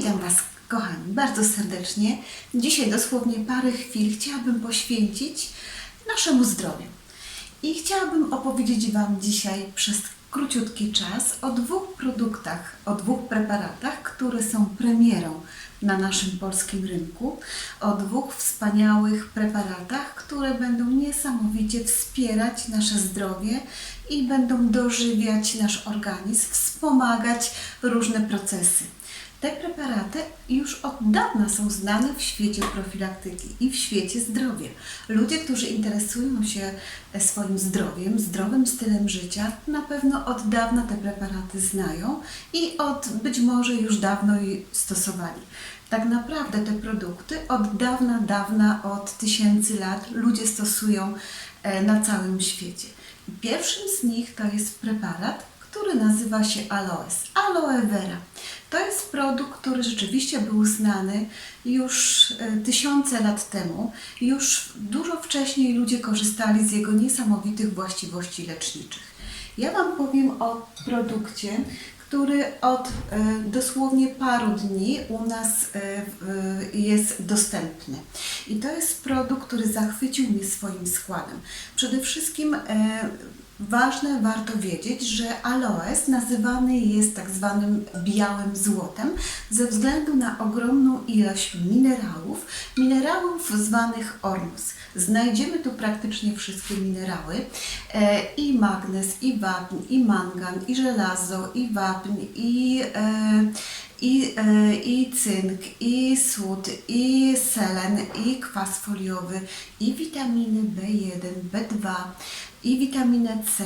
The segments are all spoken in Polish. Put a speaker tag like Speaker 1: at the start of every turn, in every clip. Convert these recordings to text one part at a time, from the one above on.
Speaker 1: Witam Was, kochani, bardzo serdecznie. Dzisiaj dosłownie parę chwil chciałabym poświęcić naszemu zdrowiu. I chciałabym opowiedzieć Wam dzisiaj przez króciutki czas o dwóch produktach, o dwóch preparatach, które są premierą na naszym polskim rynku, o dwóch wspaniałych preparatach, które będą niesamowicie wspierać nasze zdrowie i będą dożywiać nasz organizm, wspomagać różne procesy. Te preparaty już od dawna są znane w świecie profilaktyki i w świecie zdrowia. Ludzie, którzy interesują się e, swoim zdrowiem, zdrowym stylem życia, na pewno od dawna te preparaty znają i od być może już dawno je stosowali. Tak naprawdę te produkty od dawna, dawna, od tysięcy lat ludzie stosują e, na całym świecie. Pierwszym z nich to jest preparat, który nazywa się aloes, aloe vera. To jest produkt, który rzeczywiście był znany już e, tysiące lat temu. Już dużo wcześniej ludzie korzystali z jego niesamowitych właściwości leczniczych. Ja Wam powiem o produkcie, który od e, dosłownie paru dni u nas e, jest dostępny. I to jest produkt, który zachwycił mnie swoim składem. Przede wszystkim ważne, warto wiedzieć, że aloes nazywany jest tak zwanym białym złotem ze względu na ogromną ilość minerałów, minerałów zwanych ormus. Znajdziemy tu praktycznie wszystkie minerały, e, i magnez, i wapń, i mangan, i żelazo, i wapń, i, e, i, e, i cynk, i sód, i selen, i kwas foliowy, i witaminy B1, B2, i witaminę C,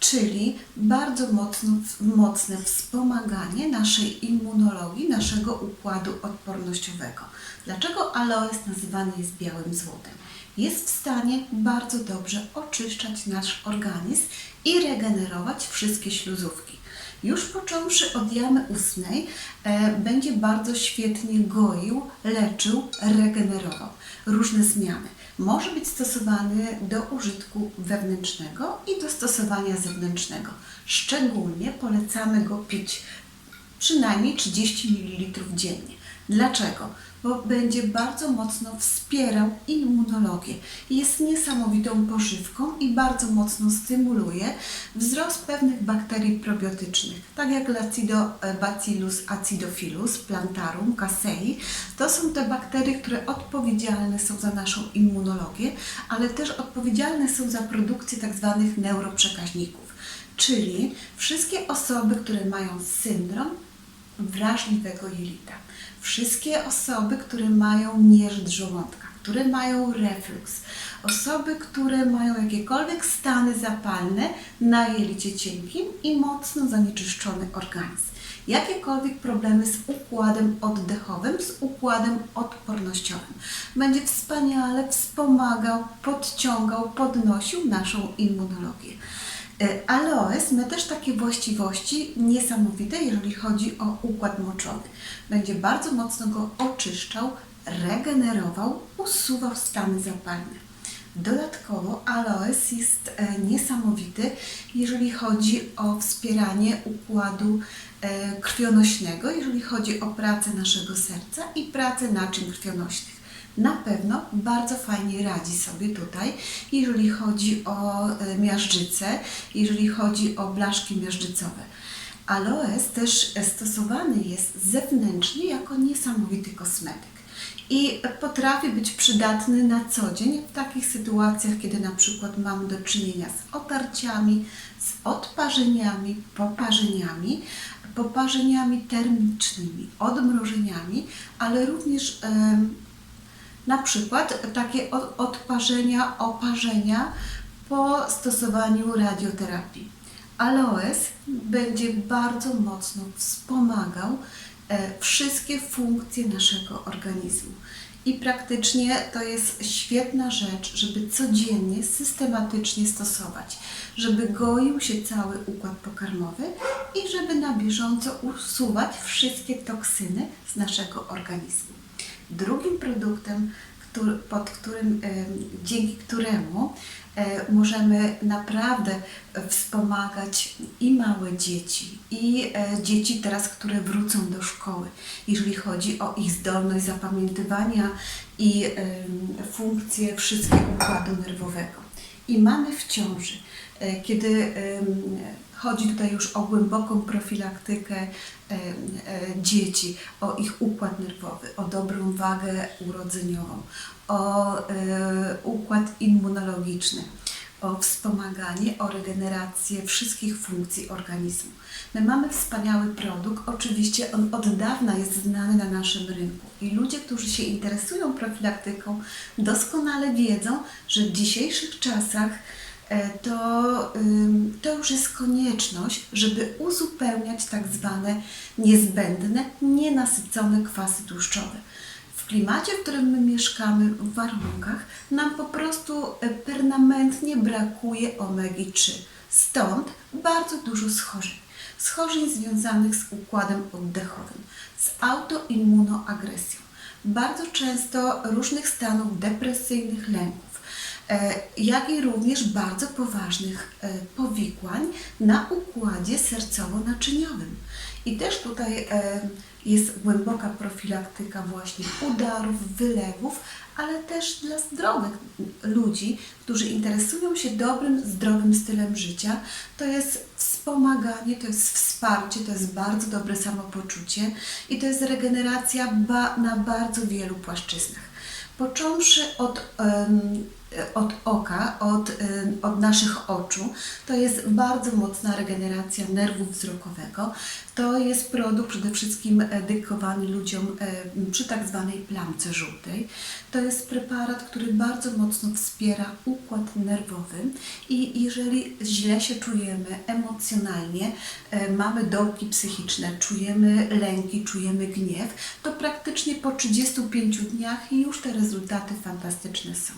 Speaker 1: czyli bardzo mocno, mocne wspomaganie naszej immunologii, naszego układu odpornościowego. Dlaczego aloes nazywany jest białym złotem? Jest w stanie bardzo dobrze oczyszczać nasz organizm i regenerować wszystkie śluzówki. Już począwszy od jamy ustnej, e, będzie bardzo świetnie goił, leczył, regenerował różne zmiany. Może być stosowany do użytku wewnętrznego i do stosowania zewnętrznego. Szczególnie polecamy go pić przynajmniej 30 ml dziennie. Dlaczego? Bo będzie bardzo mocno wspierał immunologię. Jest niesamowitą pożywką i bardzo mocno stymuluje wzrost pewnych bakterii probiotycznych, tak jak Lactobacillus acidophilus, plantarum, casei. To są te bakterie, które odpowiedzialne są za naszą immunologię, ale też odpowiedzialne są za produkcję tak zwanych neuroprzekaźników. Czyli wszystkie osoby, które mają syndrom wrażliwego jelita. Wszystkie osoby, które mają nierząd żołądka, które mają reflux, osoby, które mają jakiekolwiek stany zapalne na jelicie cienkim i mocno zanieczyszczony organizm. Jakiekolwiek problemy z układem oddechowym, z układem odpornościowym. Będzie wspaniale wspomagał, podciągał, podnosił naszą immunologię. E, Aloes ma też takie właściwości niesamowite, jeżeli chodzi o układ moczony. Będzie bardzo mocno go oczyszczał, regenerował, usuwał stany zapalne. Dodatkowo aloes jest e, niesamowity, jeżeli chodzi o wspieranie układu e, krwionośnego, jeżeli chodzi o pracę naszego serca i pracę naczyń krwionośnych. Na pewno bardzo fajnie radzi sobie tutaj, jeżeli chodzi o e, miażdżycę, jeżeli chodzi o blaszki miażdżycowe. Aloes też stosowany jest zewnętrznie jako niesamowity kosmetyk i potrafi być przydatny na co dzień w takich sytuacjach, kiedy na przykład mamy do czynienia z otarciami, z odparzeniami, poparzeniami, poparzeniami termicznymi, odmrożeniami, ale również na przykład takie odparzenia, oparzenia po stosowaniu radioterapii. Aloes będzie bardzo mocno wspomagał e, wszystkie funkcje naszego organizmu. I praktycznie to jest świetna rzecz, żeby codziennie, systematycznie stosować, żeby goił się cały układ pokarmowy i żeby na bieżąco usuwać wszystkie toksyny z naszego organizmu. Drugim produktem, który, pod którym, dzięki któremu e, możemy naprawdę wspomagać i małe dzieci, i e, dzieci teraz, które wrócą do szkoły, jeżeli chodzi o ich zdolność zapamiętywania i em, funkcje wszystkiego układu nerwowego. I mamy w ciąży, kiedy em, chodzi tutaj już o głęboką profilaktykę e, dzieci, o ich układ nerwowy, o dobrą wagę urodzeniową, o e, układ immunologiczny, o wspomaganie, o regenerację wszystkich funkcji organizmu. My mamy wspaniały produkt, oczywiście on od dawna jest znany na naszym rynku i ludzie, którzy się interesują profilaktyką, doskonale wiedzą, że w dzisiejszych czasach e, to, ym, to już jest konieczność, żeby uzupełniać tak zwane niezbędne, nienasycone kwasy tłuszczowe. W klimacie, w którym my mieszkamy, w warunkach, nam po prostu e, permanentnie brakuje omegi-3. Stąd bardzo dużo schorzeń. Schorzeń związanych z układem oddechowym, z autoimmunoagresją. Bardzo często różnych stanów depresyjnych, lęków, e, jak i również bardzo poważnych e, powikłań na układzie sercowo-naczyniowym. I też tutaj e, jest głęboka profilaktyka właśnie udarów, wylewów, ale też dla zdrowych ludzi, którzy interesują się dobrym, zdrowym stylem życia. To jest wspomaganie, to jest wsparcie, to jest bardzo dobre samopoczucie i to jest regeneracja ba- na bardzo wielu płaszczyznach. Począwszy od, em, od oka, od, em, od naszych oczu, to jest bardzo mocna regeneracja nerwu wzrokowego. To jest produkt przede wszystkim e, dedykowany ludziom em, przy tak zwanej plamce żółtej. To jest preparat, który bardzo mocno wspiera układ nerwowy i jeżeli źle się czujemy emocjonalnie, e, mamy dołki psychiczne, czujemy lęki, czujemy gniew, to praktycznie po 35 dniach już te rezultaty fantastyczne są.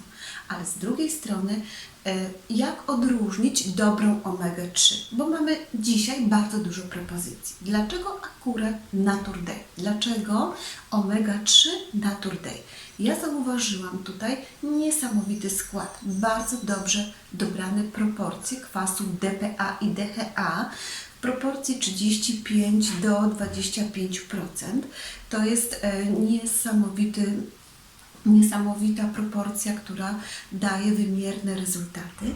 Speaker 1: Ale z drugiej strony, e, jak odróżnić dobrą omegę-3? Bo mamy dzisiaj bardzo dużo propozycji. Dlaczego akurat Natur Day? Dlaczego omega-3 Natur Day? Ja zauważyłam tutaj niesamowity skład, bardzo dobrze dobrane proporcje kwasów DPA i DHA proporcji 35 do 25%. To jest e, niesamowity niesamowita proporcja, która daje wymierne rezultaty,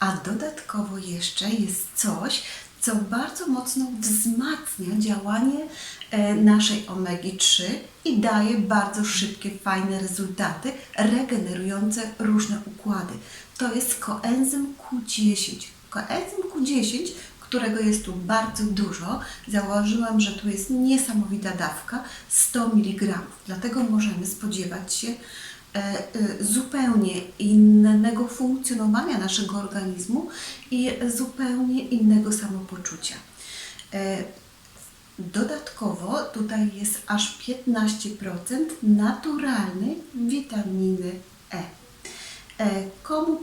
Speaker 1: a dodatkowo jeszcze jest coś, co bardzo mocno wzmacnia działanie e, naszej omegi-3 i daje bardzo szybkie, fajne rezultaty, regenerujące różne układy. To jest koenzym Q10. Koenzym Q10 którego jest tu bardzo dużo. Zauważyłam, że tu jest niesamowita dawka 100 mg, dlatego możemy spodziewać się e, e, zupełnie innego funkcjonowania naszego organizmu i zupełnie innego samopoczucia. E, dodatkowo tutaj jest aż 15% naturalnej witaminy E. Komu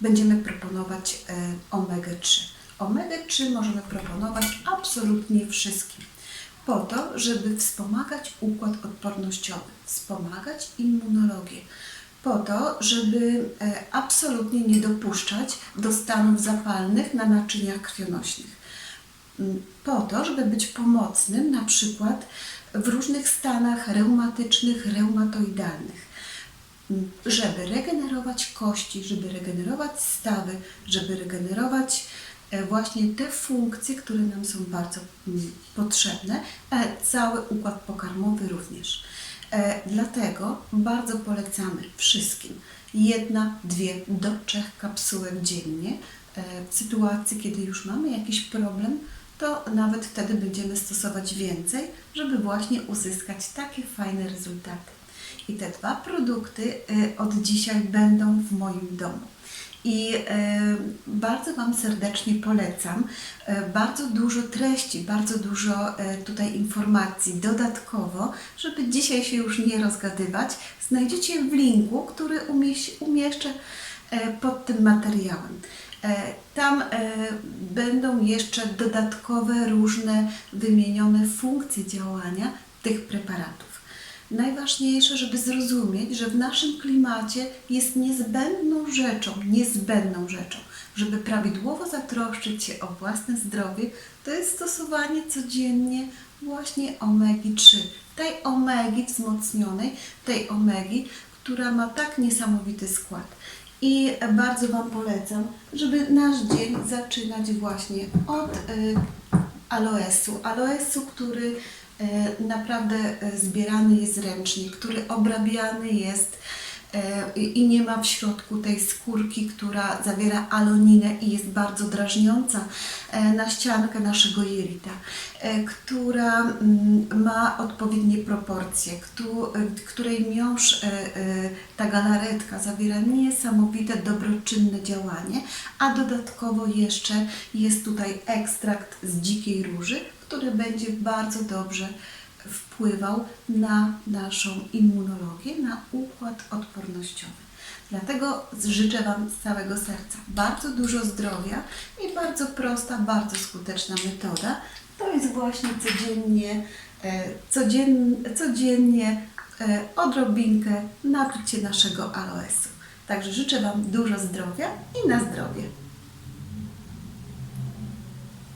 Speaker 1: będziemy proponować omega 3? Omegę 3 możemy proponować absolutnie wszystkim, po to, żeby wspomagać układ odpornościowy, wspomagać immunologię, po to, żeby e, absolutnie nie dopuszczać do stanów zapalnych na naczyniach krwionośnych. Mm, po to, żeby być pomocnym na przykład w różnych stanach reumatycznych, reumatoidalnych. Mm, żeby regenerować kości, żeby regenerować stawy, żeby regenerować właśnie te funkcje, które nam są bardzo mm, potrzebne, a cały układ pokarmowy również. E, Dlatego bardzo polecamy wszystkim jedna, dwie do trzech kapsułek dziennie. E, W sytuacji, kiedy już mamy jakiś problem, to nawet wtedy będziemy stosować więcej, żeby właśnie uzyskać takie fajne rezultaty. I te dwa produkty od dzisiaj będą w moim domu. I y, bardzo Wam serdecznie polecam. Y, bardzo dużo treści, bardzo dużo y, tutaj informacji dodatkowo, żeby dzisiaj się już nie rozgadywać. Znajdziecie w linku, który umieszczę pod tym materiałem. E, Tam e, będą jeszcze dodatkowe różne wymienione funkcje działania tych preparatów. Najważniejsze, żeby zrozumieć, że w naszym klimacie jest niezbędną rzeczą, niezbędną rzeczą, żeby prawidłowo zatroszczyć się o własne zdrowie, to jest stosowanie codziennie właśnie omegi-3. Tej omegi wzmocnionej, tej omegi, która ma tak niesamowity skład. I bardzo Wam polecam, żeby nasz dzień zaczynać właśnie od y, aloesu. Aloesu, który naprawdę e, zbierany jest ręcznie, który obrabiany jest e, i nie ma w środku tej skórki, która zawiera aloninę i jest bardzo drażniąca e, na ściankę naszego jelita, e, która mm, ma odpowiednie proporcje, któ- e, której miąższ, e, e, ta galaretka zawiera niesamowite dobroczynne działanie, a dodatkowo jeszcze jest tutaj ekstrakt z dzikiej róży, który będzie bardzo dobrze wpływał na naszą immunologię, na układ odpornościowy. Dlatego życzę Wam z całego serca bardzo dużo zdrowia i bardzo prosta, bardzo skuteczna metoda. To jest właśnie codziennie, e, codzien, codziennie e, odrobinkę napić naszego aloesu. Także życzę Wam dużo zdrowia i na zdrowie.